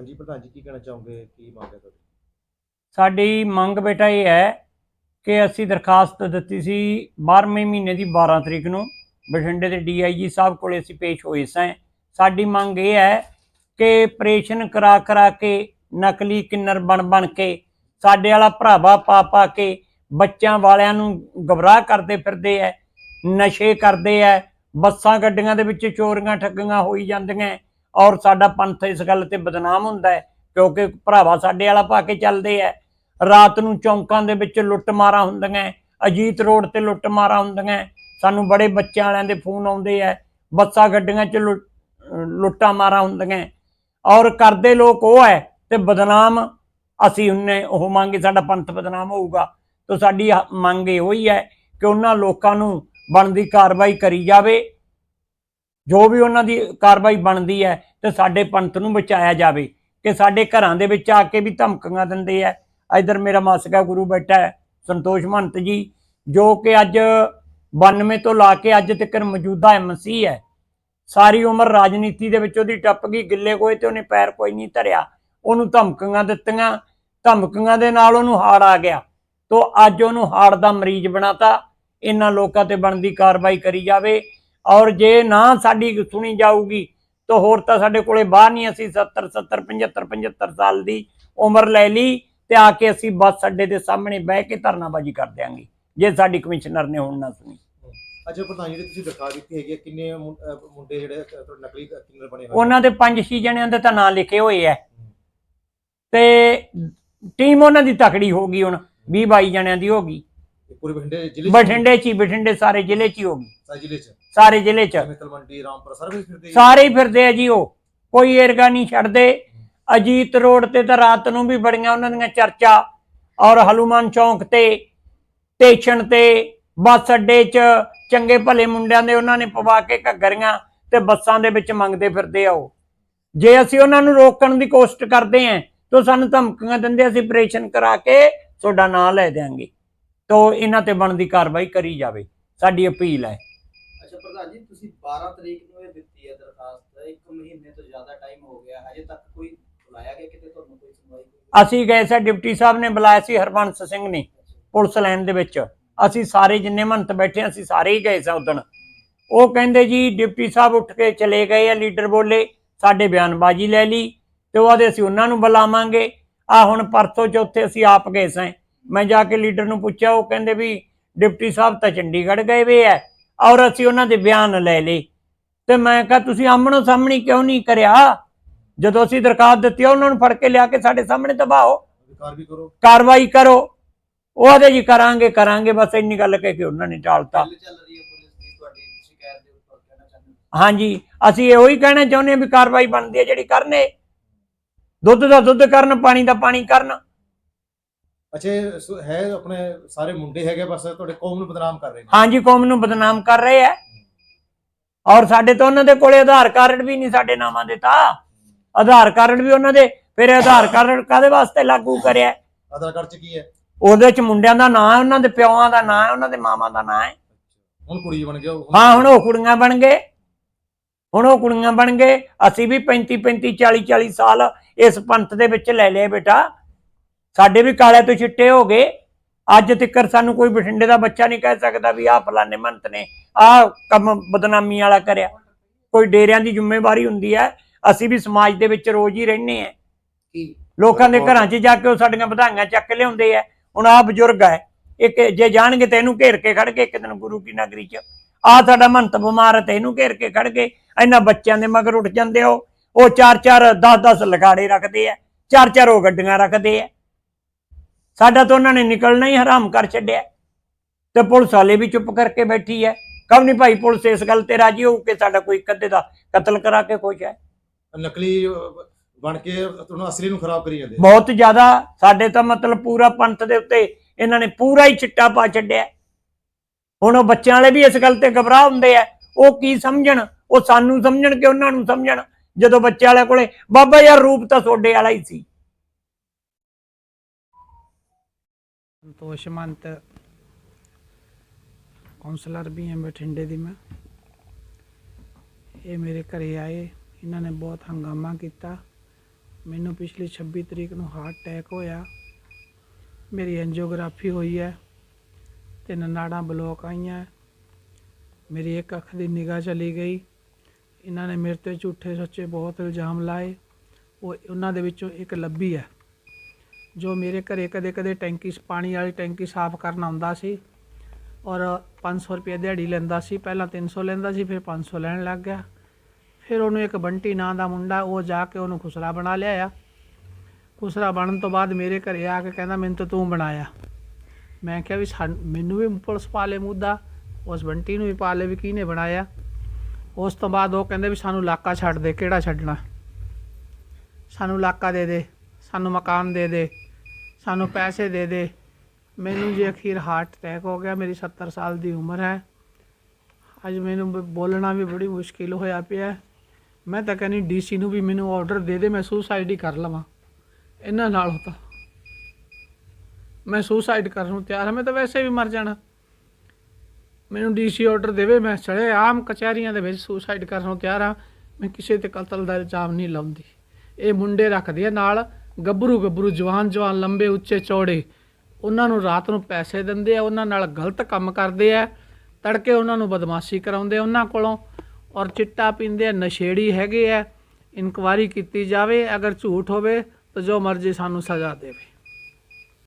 ਹਾਂਜੀ, ਪ੍ਰਧਾਨ ਜੀ, ਕੀ ਕਹਿਣਾ ਚਾਹੋਗੇ? ਕੀ ਮੰਗ ਹੈ ਤੁਹਾਡੀ? ਸਾਡੀ ਮੰਗ ਬੇਟਾ ਇਹ ਹੈ ਕਿ ਅਸੀਂ ਦਰਖਾਸਤ ਦਿੱਤੀ ਸੀ 12ਵੇਂ ਮਹੀਨੇ ਦੀ 12 ਤਰੀਕ ਨੂੰ। ਬਠਿੰਡੇ ਦੇ ਡੀਆਈਜੀ ਸਾਹਿਬ ਕੋਲੇ ਅਸੀਂ ਪੇਸ਼ ਹੋਏ ਸਾਂ। ਸਾਡੀ ਮੰਗ ਇਹ ਹੈ ਕਿ ਆਪਰੇਸ਼ਨ ਕਰਾ ਕਰਾ ਕੇ, ਨਕਲੀ ਕਿੰਨਰ ਬਣ ਬਣ ਕੇ, ਸਾਡੇ ਵਾਲਾ ਭਰਾਵਾ ਪਾ ਪਾ ਕੇ ਬੱਚਿਆਂ ਵਾਲਿਆਂ ਨੂੰ ਗਬਰਾਹ ਕਰਦੇ ਫਿਰਦੇ ਐ, ਨਸ਼ੇ ਕਰਦੇ ਐ, ਬੱਸਾਂ, ਗੱਡੀਆਂ ਦੇ ਵਿੱਚ ਚੋਰੀਆਂ, ਠੱਗੀਆਂ ਹੋਈ ਜਾਂਦੀਆਂ ਔਰ ਸਾਡਾ ਪੰਥ ਇਸ ਗੱਲ ਤੇ ਬਦਨਾਮ ਹੁੰਦਾ ਹੈ ਕਿਉਂਕਿ ਭਰਾਵਾ ਸਾਡੇ ਵਾਲਾ ਪਾ ਕੇ ਚੱਲਦੇ ਐ ਰਾਤ ਨੂੰ ਚੌਂਕਾਂ ਦੇ ਵਿੱਚ ਲੁੱਟ ਮਾਰਾਂ ਹੁੰਦੀਆਂ ਅਜੀਤ ਰੋਡ ਤੇ ਲੁੱਟ ਮਾਰਾਂ ਹੁੰਦੀਆਂ ਸਾਨੂੰ ਬੜੇ ਬੱਚਿਆਂ ਵਾਲਿਆਂ ਦੇ ਫੋਨ ਆਉਂਦੇ ਐ ਬੱਸਾਂ ਗੱਡੀਆਂ 'ਚ ਲੁ- ਲੁੱਟਾਂ ਮਾਰਾਂ ਹੁੰਦੀਆਂ ਔਰ ਕਰਦੇ ਲੋਕ ਉਹ ਐ ਤੇ ਬਦਨਾਮ ਅਸੀਂ ਹੁੰਨੇ ਉਹ ਮੰਗੇ, ਸਾਡਾ ਪੰਥ ਬਦਨਾਮ ਹੋਊਗਾ। ਤਾਂ ਸਾਡੀ ਹ- ਮੰਗ ਇਹ ਹੋਈ ਹੈ ਕਿ ਉਹਨਾਂ ਲੋਕਾਂ ਨੂੰ ਬਣਦੀ ਕਾਰਵਾਈ ਕਰੀ ਜਾਵੇ। ਜੋ ਵੀ ਉਹਨਾਂ ਦੀ ਕਾਰਵਾਈ ਬਣਦੀ ਹੈ ਤੇ ਸਾਡੇ ਪੰਥ ਨੂੰ ਬਚਾਇਆ ਜਾਵੇ ਕਿ ਸਾਡੇ ਘਰਾਂ ਦੇ ਵਿੱਚ ਆ ਕੇ ਵੀ ਧਮਕੀਆਂ ਦਿੰਦੇ ਆ। ਇਧਰ ਮੇਰਾ ਮਾਸਕਾ ਗੁਰੂ ਬੈਠਾ ਹੈ, ਸੰਤੋਸ਼ ਮਹੰਤ ਜੀ, ਜੋ ਕਿ ਅੱਜ 92 ਤੋਂ ਲਾ ਕੇ ਅੱਜ ਤੱਕ ਮੌਜੂਦਾ ਐਮਸੀ ਹੈ। ਸਾਰੀ ਉਮਰ ਰਾਜਨੀਤੀ ਦੇ ਵਿੱਚ ਉਹਦੀ ਟੱਪ ਗਈ, ਗਿੱਲੇ ਕੋਏ ਤੇ ਉਹਨੇ ਪੈਰ ਕੋਈ ਨਹੀਂ ਧਰਿਆ। ਉਹਨੂੰ ਧਮਕੀਆਂ ਦਿੱਤੀਆਂ, ਧਮਕੀਆਂ ਦੇ ਨਾਲ ਉਹਨੂੰ ਹਾੜ ਆ ਗਿਆ। ਤੋਂ ਅੱਜ ਉਹਨੂੰ ਹਾੜ ਦਾ ਮਰੀਜ਼ ਬਣਾਤਾ। ਇਹਨਾਂ ਲੋਕਾਂ ਤੇ ਬਣਦੀ ਕਾਰਵਾਈ ਕਰੀ ਜਾਵੇ। ਔਰ ਜੇ ਨਾ ਸਾਡੀ ਸੁਣੀ ਜਾਊਗੀ ਤਾਂ ਹੋਰ ਤਾਂ ਸਾਡੇ ਕੋਲੇ ਬਾਹਰ ਨਹੀਂ ਅਸੀਂ 70 70 75 75 ਸਾਲ ਦੀ ਉਮਰ ਲੈ ਲਈ ਤੇ ਆ ਕੇ ਅਸੀਂ ਬੱਸ ਅੱਡੇ ਦੇ ਸਾਹਮਣੇ ਬਹਿ ਕੇ ਧਰਨਾਬਾਜ਼ੀ ਕਰ ਦਿਆਂਗੇ ਜੇ ਸਾਡੀ ਕਮਿਸ਼ਨਰ ਨੇ ਹੁਣ ਨਾ ਸੁਣੀ। ਅੱਛਾ ਪ੍ਰਧਾਨ ਜੀ ਤੁਸੀਂ ਦਿਖਾ ਦਿੱਤੀ ਹੈਗੀ ਕਿੰਨੇ ਮੁੰਡੇ ਜਿਹੜੇ ਤੁਹਾਡੇ ਨਕਲੀ ਕਿੰਨਰ ਬਣੇ ਹੋਏ ਉਹਨਾਂ ਦੇ 5-6 ਜਣਿਆਂ ਦੇ ਤਾਂ ਨਾਂ ਲਿਖੇ ਹੋਏ ਐ ਤੇ ਟੀਮ ਉਹਨਾਂ ਦੀ ਤਕੜੀ ਹੋ ਗਈ ਹੁਣ 20-22 ਜਣਿਆਂ ਦੀ ਹੋ ਗਈ। ਪੂਰੇ ਬਠਿੰਡੇ ਜ਼ਿਲ੍ਹੇ 'ਚ ਬਠਿੰਡੇ ਚ ਹੀ ਬਠਿੰਡੇ ਸਾਰੇ ਜ਼ਿਲ੍ਹੇ ਚ ਹੀ ਹੋ ਗਈ ਸਾਰੇ ਜ਼ਿਲ੍ਹੇ 'ਚ ਸਾਰੇ ਜ਼ਿਲ੍ਹੇ ਚ ਜਿਵੇਂ ਤਲਵੰਡੀ ਰਾਮਪੁਰ ਸਾਰੇ ਵਿੱਚ ਫਿਰਦੇ ਸਾਰੇ ਹੀ ਫਿਰਦੇ ਆ ਜੀ ਉਹ ਕੋਈ ਏਰਗਾ ਨਹੀਂ ਛੱਡਦੇ ਅਜੀਤ ਰੋਡ ਤੇ ਤਾਂ ਰਾਤ ਨੂੰ ਵੀ ਬੜੀਆਂ ਉਹਨਾਂ ਦੀਆਂ ਚਰਚਾ ਔਰ ਹਲੂਮਾਨ ਚੌਂਕ ਤੇ ਸਟੇਸ਼ਨ ਤੇ ਬੱਸ ਅੱਡੇ 'ਚ ਚੰਗੇ ਭਲੇ ਮੁੰਡਿਆਂ ਦੇ ਉਹਨਾਂ ਨੇ ਪਵਾ ਕੇ ਘੱਗਰੀਆਂ ਤੇ ਬੱਸਾਂ ਦੇ ਵਿੱਚ ਮੰਗਦੇ ਫਿਰਦੇ ਆ ਉਹ ਜੇ ਅਸੀਂ ਉਹਨਾਂ ਨੂੰ ਰੋਕਣ ਦੀ ਕੋਸ਼ਿਸ਼ ਕਰਦੇ ਆਂ ਤਾਂ ਸਾਨੂੰ ਧਮਕੀਆਂ ਦਿੰਦੇ ਅਸੀਂ ਆਪਰੇਸ਼ਨ ਕਰਾ ਕੇ ਤੁਹਾਡਾ ਨਾਂ ਲੈ ਦਿਆਂਗੇ ਤੋਂ ਇਹਨਾਂ ਤੇ ਬਣਦੀ ਕਾਰਵਾਈ ਕਰੀ ਜਾਵੇ। ਸਾਡੀ ਅਪੀਲ ਹੈ। ਅੱਛਾ ਪ੍ਰਧਾਨ ਜੀ ਤੁਸੀਂ 12 ਤਰੀਕ ਨੂੰ ਇਹ ਦਿੱਤੀ ਹੈ ਦਰਖਾਸਤ। ਇੱਕ ਮਹੀਨੇ ਤੋਂ ਜ਼ਿਆਦਾ ਟਾਈਮ ਹੋ ਗਿਆ। ਹਜੇ ਤੱਕ ਕੋਈ ਬੁਲਾਇਆ ਗਿਆ ਕਿਤੇ ਤੁਹਾਨੂੰ ਕੋਈ ਸੁਣਵਾਈ? ਅਸੀਂ ਗਏ ਸੀ ਡਿਪਟੀ ਸਾਹਿਬ ਨੇ ਬੁਲਾਇਆ ਸੀ ਹਰਬੰਸ ਸਿੰਘ ਨੇ ਪੁਲਿਸ ਲਾਈਨ ਦੇ ਵਿੱਚ। ਅਸੀਂ ਸਾਰੇ ਜਿੰਨੇ ਮੰਤ ਬੈਠੇ ਅਸੀਂ ਸਾਰੇ ਹੀ ਗਏ ਸਾਂ ਉਦਣ ਉਹ ਕਹਿੰਦੇ ਜੀ ਡਿਪਟੀ ਸਾਹਿਬ ਉੱਠ ਕੇ ਚਲੇ ਗਏ ਆ ਲੀਡਰ ਬੋਲੇ ਸਾਡੇ ਬਿਆਨਬਾਜ਼ੀ ਲੈ ਲਈ ਤੇ ਉਹਦੇ ਅਸੀਂ ਉਹਨਾਂ ਨੂੰ ਬੁਲਾਵਾਂਗੇ। ਆ ਹੁਣ ਪਰਸੋਂ ਚੌਥੇ ਅਸੀਂ ਆਪ ਗਏ ਸਾਂ। ਮੈਂ ਜਾ ਕੇ ਲੀਡਰ ਨੂੰ ਪੁੱਛਿਆ ਉਹ ਕਹਿੰਦੇ ਵੀ ਡਿਪਟੀ ਸਾਹਿਬ ਤਾਂ ਚੰਡੀਗੜ੍ਹ ਗਏ ਵੇ ਐ ਔਰ ਅਸੀਂ ਉਹਨਾਂ ਦੇ ਬਿਆਨ ਲੈ ਲਏ। ਤੇ ਮੈਂ ਕਿਹਾ ਤੁਸੀਂ ਆਮਣੋ ਸਾਹਮਣੇ ਕਿਉਂ ਨਹੀਂ ਕਰਿਆ? ਜਦੋਂ ਅਸੀਂ ਦਰਖਾਸਤ ਦਿੱਤੀ ਆ, ਉਹਨਾਂ ਨੂੰ ਫੜ ਕੇ ਲਿਆ ਕੇ ਸਾਡੇ ਸਾਹਮਣੇ ਦਬਾਓ। ਕਾਰਵਾਈ ਕਰੋ। ਉਹਦੇ ਜੀ ਕਰਾਂਗੇ ਕਰਾਂਗੇ। ਬਸ ਇੰਨੀ ਗੱਲ ਕਹਿ ਕੇ ਉਹਨਾਂ ਨੇ ਟਾਲਤਾ। ਹਾਂਜੀ ਅਸੀਂ ਇਹੋ ਹੀ ਕਹਿਣਾ ਚਾਹੁੰਦੇ ਹਾਂ ਵੀ ਕਾਰਵਾਈ ਬਣਦੀ ਹੈ ਜਿਹੜੀ ਕਰਨੇ। ਦੁੱਧ ਦਾ ਦੁੱਧ ਕਰਨ ਪਾਣੀ ਦਾ ਪਾਣੀ ਕਰਨ। ਅੱਛਾ ਇਹ ਸੋ- ਹੈ ਆਪਣੇ ਸਾਰੇ ਮੁੰਡੇ ਹੈਗੇ ਬਸ ਤੁਹਾਡੇ ਕੌਮ ਨੂੰ ਬਦਨਾਮ ਕਰ ਰਹੇ ਨੇ? ਹਾਂਜੀ ਕੌਮ ਨੂੰ ਬਦਨਾਮ ਕਰ ਰਹੇ ਆ। ਔਰ ਸਾਡੇ ਤੋਂ ਉਹਨਾਂ ਦੇ ਕੋਲੇ ਆਧਾਰ ਕਾਰਡ ਵੀ ਨਹੀਂ ਸਾਡੇ ਨਾਮਾਂ ਦੇ ਤਾਂ। ਆਧਾਰ ਕਾਰਡ ਵੀ ਉਹਨਾਂ ਦੇ ਫਿਰ ਆਧਾਰ ਕਾਰਡ ਕਾਦੇ ਵਾਸਤੇ ਲਾਗੂ ਕਰਿਆ? ਆਧਾਰ ਕਾਰਡ 'ਚ ਕੀ ਹੈ? ਉਹਦੇ ਚ ਮੁੰਡਿਆਂ ਦਾ ਨਾਂ ਹੈ ਉਹਨਾਂ ਦੇ ਪਿਓਾਂ ਦਾ ਨਾਂ ਹੈ ਉਹਨਾਂ ਦੇ ਮਾਵਾਂ ਦਾ ਨਾਂ ਹੈ। ਹੁਣ ਕੁੜੀ ਬਣ ਗਿਆ ਉਹ- ਹਾਂ ਹੁਣ ਉਹ ਕੁੜੀਆਂ ਬਣ ਗਏ। ਹੁਣ ਉਹ ਕੁੜੀਆਂ ਬਣ ਗਏ। ਅਸੀਂ ਵੀ 35 35 40 40 ਸਾਲ ਇਸ ਪੰਥ ਦੇ ਵਿੱਚ ਲੈ ਲਏ ਬੇਟਾ। ਸਾਡੇ ਵੀ ਕਾਲੇ ਤੋਂ ਚਿੱਟੇ ਹੋ ਗਏ। ਅੱਜ ਤੱਕ ਸਾਨੂੰ ਕੋਈ ਬਠਿੰਡੇ ਦਾ ਬੱਚਾ ਨਹੀਂ ਕਹਿ ਸਕਦਾ ਵੀ ਆਹ ਫਲਾਣੇ ਮੰਤ ਨੇ ਆਹ ਕੰਮ ਬਦਨਾਮੀ ਵਾਲਾ ਕਰਿਆ। ਕੋਈ ਡੇਰਿਆਂ ਦੀ ਜ਼ਿੰਮੇਵਾਰੀ ਹੁੰਦੀ ਹੈ। ਅਸੀਂ ਵੀ ਸਮਾਜ ਦੇ ਵਿੱਚ ਰੋਜ਼ ਹੀ ਰਹਿੰਦੇ ਆ ਲੋਕਾਂ ਦੇ ਘਰਾਂ 'ਚ ਜਾ ਕੇ ਉਹ ਸਾਡੀਆਂ ਵਧਾਈਆਂ ਚੱਕ ਲਿਆਉਂਦੇ ਆ। ਹੁਣ ਆ ਬਜ਼ੁਰਗ ਹੈ। ਇੱਕ ਜੇ ਜਾਣਗੇ ਤੇ ਇਹਨੂੰ ਘੇਰ ਕੇ ਖੜ ਕੇ ਇੱਕ ਦਿਨ ਗੁਰੂ ਕੀ ਨਗਰੀ 'ਚ। ਆ ਸਾਡਾ ਮੰਤ ਬਿਮਾਰ ਹੈ ਤੇ ਇਹਨੂੰ ਘੇਰ ਕੇ ਖੜ ਕੇ ਇਹਨਾਂ ਬੱਚਿਆਂ ਦੇ ਮਗਰ ਉੱਠ ਜਾਂਦੇ ਹੋ ਉਹ। ਚਾਰ ਚਾਰ 10 10 ਲਗਾੜੇ ਰੱਖਦੇ ਆ। ਚਾਰ ਚਾਰ ਉਹ ਗੱਡੀਆਂ ਰੱਖਦੇ ਆ। ਸਾਡਾ ਤਾਂ ਉਹਨਾਂ ਨੇ ਨਿਕਲਣਾ ਹੀ ਹਰਾਮ ਕਰ ਛੱਡਿਆ ਤੇ ਪੁਲਿਸ ਵਾਲੇ ਵੀ ਚੁੱਪ ਕਰਕੇ ਬੈਠੀ ਹੈ। ਕਬ ਨਹੀਂ ਭਾਈ ਪੁਲਿਸ ਇਸ ਗੱਲ ਤੇ ਰਾਜੀ ਹੋਊ ਕਿ ਸਾਡਾ ਕੋਈ ਕੱਦੇ ਦਾ ਕਤਲ ਕਰਾ ਕੇ ਖੁਸ਼ ਹੈ। ਨਕਲੀ ਬਣ ਕੇ ਤੁਹਾਨੂੰ ਅਸਲੀ ਨੂੰ ਖਰਾਬ ਕਰੀ ਜਾਂਦੇ ਬਹੁਤ ਜ਼ਿਆਦਾ ਸਾਡੇ ਤਾਂ ਮਤਲਬ ਪੂਰਾ ਪੰਥ ਦੇ ਉੱਤੇ ਇਹਨਾਂ ਨੇ ਪੂਰਾ ਹੀ ਚਿੱਟਾ ਪਾ ਛੱਡਿਆ ਹੁਣ ਉਹ ਬੱਚਿਆਂ ਵਾਲੇ ਵੀ ਇਸ ਗੱਲ ਤੇ ਘਬਰਾ ਹੁੰਦੇ ਆ। ਉਹ ਕੀ ਸਮਝਣ? ਉਹ ਸਾਨੂੰ ਸਮਝਣ ਕਿ ਉਹਨਾਂ ਨੂੰ ਸਮਝਣ? ਜਦੋਂ ਬੱਚੇ ਵਾਲੇ ਕੋਲੇ ਬਾਬਾ ਯਾਰ ਰੂਪ ਤਾਂ ਤੁਹਾਡੇ ਵਾਲਾ ਹੀ ਸੀ। ਸੰਤੋਸ਼ ਮੰਤ। ਕਾਉਂਸਲਰ ਵੀ ਹਾਂ, ਬਠਿੰਡੇ ਦੀ ਮੈਂ। ਇਹ ਮੇਰੇ ਘਰੇ ਆਏ। ਇਹਨਾਂ ਨੇ ਬਹੁਤ ਹੰਗਾਮਾ ਕੀਤਾ। ਮੈਨੂੰ ਪਿਛਲੀ 26 ਤਰੀਕ ਨੂੰ ਹਾਰਟ ਅਟੈਕ ਹੋਇਆ। ਮੇਰੀ ਐਂਜੀਓਗ੍ਰਾਫੀ ਹੋਈ ਹੈ। ਤਿੰਨ ਨਾੜਾਂ ਬਲੋਕ ਆਈਆਂ। ਮੇਰੀ ਇੱਕ ਅੱਖ ਦੀ ਨਿਗਾਹ ਚਲੀ ਗਈ। ਇਹਨਾਂ ਨੇ ਮੇਰੇ ਤੇ ਝੂਠੇ ਸੱਚੇ ਬਹੁਤ ਇਲਜ਼ਾਮ ਲਾਏ। ਉਹ, ਉਹਨਾਂ ਦੇ ਵਿੱਚੋਂ ਇੱਕ ਲੱਭੀ ਹੈ। ਜੋ ਮੇਰੇ ਘਰੇ ਕਦੇ ਕਦੇ ਟੈਂਕੀ ਪਾਣੀ ਵਾਲੀ ਟੈਂਕੀ ਸਾਫ਼ ਕਰਨ ਆਉਂਦਾ ਸੀ ਔਰ 500 ਰੁਪਏ ਦਿਹਾੜੀ ਲੈਂਦਾ ਸੀ, ਪਹਿਲਾਂ 300 ਲੈਂਦਾ ਸੀ, ਫਿਰ 500 ਲੈਣ ਲੱਗ ਗਿਆ। ਫਿਰ ਉਹਨੂੰ ਇੱਕ ਬੰਟੀ ਨਾਂ ਦਾ ਮੁੰਡਾ, ਉਹ ਜਾ ਕੇ ਉਹਨੂੰ ਖੁਸਰਾ ਬਣਾ ਲਿਆਇਆ। ਖੁਸਰਾ ਬਣਨ ਤੋਂ ਬਾਅਦ ਮੇਰੇ ਘਰੇ ਆ ਕੇ ਕਹਿੰਦਾ, ਮੈਨੂੰ ਤਾਂ ਤੂੰ ਬਣਾਇਆ। ਮੈਂ ਕਿਹਾ ਵੀ ਸਾਨ- ਮੈਨੂੰ ਵੀ ਪੁਲਿਸ ਪਾ ਲੇ ਮੁੱਦਾ ਉਸ ਬੰਟੀ ਨੂੰ ਵੀ ਪਾ ਲੇ ਵੀ ਕਿਹਨੇ ਬਣਾਇਆ। ਉਸ ਤੋਂ ਬਾਅਦ ਉਹ ਕਹਿੰਦੇ ਵੀ ਸਾਨੂੰ ਇਲਾਕਾ ਛੱਡ ਦੇ, ਕਿਹੜਾ ਛੱਡਣਾ? ਸਾਨੂੰ ਇਲਾਕਾ ਦੇ ਦੇ, ਸਾਨੂੰ ਮਕਾਨ ਦੇ ਦੇ। ਸਾਨੂੰ ਪੈਸੇ ਦੇ ਦੇ। ਮੈਨੂੰ ਜੀ ਅਖੀਰ ਹਾਰਟ ਅਟੈਕ ਹੋ ਗਿਆ, ਮੇਰੀ 70 ਸਾਲ ਦੀ ਉਮਰ ਹੈ। ਅੱਜ ਮੈਨੂੰ ਬ- ਬੋਲਣਾ ਵੀ ਬੜੀ ਮੁਸ਼ਕਿਲ ਹੋਇਆ ਪਿਆ। ਮੈਂ ਤਾਂ ਕਹਿੰਦੀ ਡੀਸੀ ਨੂੰ ਵੀ ਮੈਨੂੰ ਆਰਡਰ ਦੇ ਦੇ, ਮੈਂ ਸੁਸਾਈਡ ਹੀ ਕਰ ਲਵਾਂ। ਇਹਨਾਂ ਨਾਲ ਤਾਂ। ਮੈਂ ਸੁਸਾਈਡ ਕਰਨ ਨੂੰ ਤਿਆਰ ਹਾਂ, ਮੈਂ ਤਾਂ ਵੈਸੇ ਵੀ ਮਰ ਜਾਣਾ। ਮੈਨੂੰ ਡੀਸੀ ਆਰਡਰ ਦੇਵੇ, ਮੈਂ ਚੜੇ ਆਮ ਕਚਹਿਰੀਆਂ ਦੇ ਵਿੱਚ ਸੁਸਾਈਡ ਕਰਨ ਨੂੰ ਤਿਆਰ ਹਾਂ। ਮੈਂ ਕਿਸੇ ਤੇ ਕਤਲ ਦਾ ਇਲਜ਼ਾਮ ਨਹੀਂ ਲਾਉਂਦੀ। ਇਹ ਮੁੰਡੇ ਰੱਖਦੇ ਆ ਨਾਲ। ਗੱਭਰੂ ਗੱਭਰੂ, ਜਵਾਨ ਜਵਾਨ, ਲੰਬੇ ਉੱਚੇ ਚੌੜੇ। ਉਹਨਾਂ ਨੂੰ ਰਾਤ ਨੂੰ ਪੈਸੇ ਦਿੰਦੇ ਆ, ਉਹਨਾਂ ਨਾਲ ਗਲਤ ਕੰਮ ਕਰਦੇ ਆ, ਤੜਕੇ ਉਹਨਾਂ ਨੂੰ ਬਦਮਾਸ਼ੀ ਕਰਾਉਂਦੇ ਉਹਨਾਂ ਕੋਲੋਂ, ਔਰ ਚਿੱਟਾ ਪੀਂਦੇ ਆ, ਨਸ਼ੇੜੀ ਹੈਗੇ ਆ। ਇਨਕੁਆਰੀ ਕੀਤੀ ਜਾਵੇ, ਅਗਰ ਝੂਠ ਹੋਵੇ, ਤਾਂ ਜੋ ਮਰਜ਼ੀ ਸਾਨੂੰ ਸਜ਼ਾ ਦੇਵੇ।